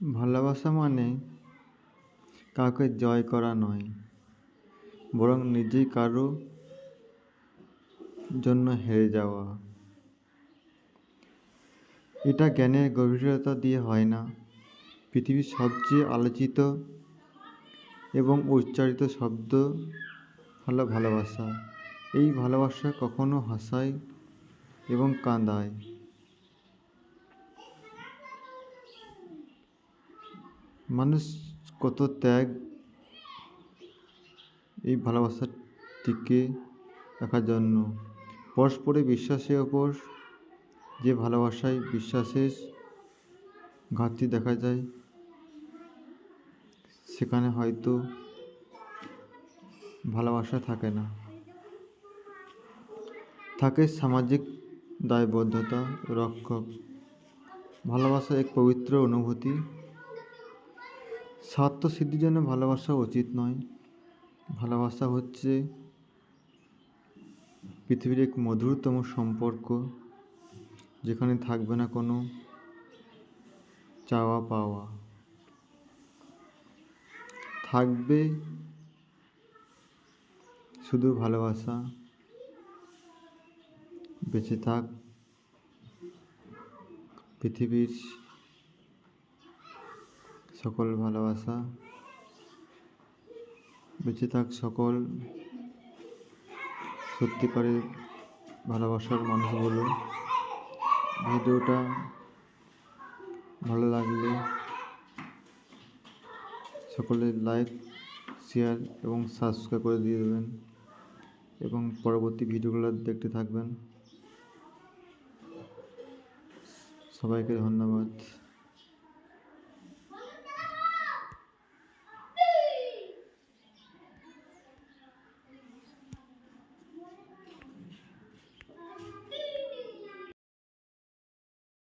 ভালোবাসা মানে কাউকে জয় করা নয়, বরং নিজেই কারও জন্য হেরে যাওয়া। এটা জ্ঞানের গভীরতা দিয়ে হয় না। পৃথিবীর সবচেয়ে আলোচিত এবং উচ্চারিত শব্দ হলো ভালোবাসা। এই ভালোবাসা কখনো হাসায় এবং কাঁদায়। মানুষ কত ত্যাগ এই ভালোবাসার টিকে রাখার জন্য পরস্পরে বিশ্বাসের ওপর যে ভালোবাসায় বিশ্বাসের ঘাটতি দেখা যায়, সেখানে হয়তো ভালোবাসা থাকে না। থাকে সামাজিক দায়বদ্ধতা, রক্ষক। ভালোবাসা এক পবিত্র অনুভূতি। স্বার্থ সিদ্ধির জন্য ভালোবাসা উচিত নয়। ভালোবাসা হচ্ছে পৃথিবীর এক মধুরতম সম্পর্ক, যেখানে থাকবে না কোনো চাওয়া পাওয়া। থাকবে শুধু ভালোবাসা, বেঁচে থাক, পৃথিবীর সকল ভালোবাসা বেঁচে থাক সকল, সত্যিকারের ভালোবাসার মানুষগুলো। ভিডিওটা ভালো লাগলে সকলে লাইক, শেয়ার এবং সাবস্ক্রাইব করে দিয়ে দেবেন এবং পরবর্তী ভিডিওগুলো দেখতে থাকবেন। সবাইকে ধন্যবাদ।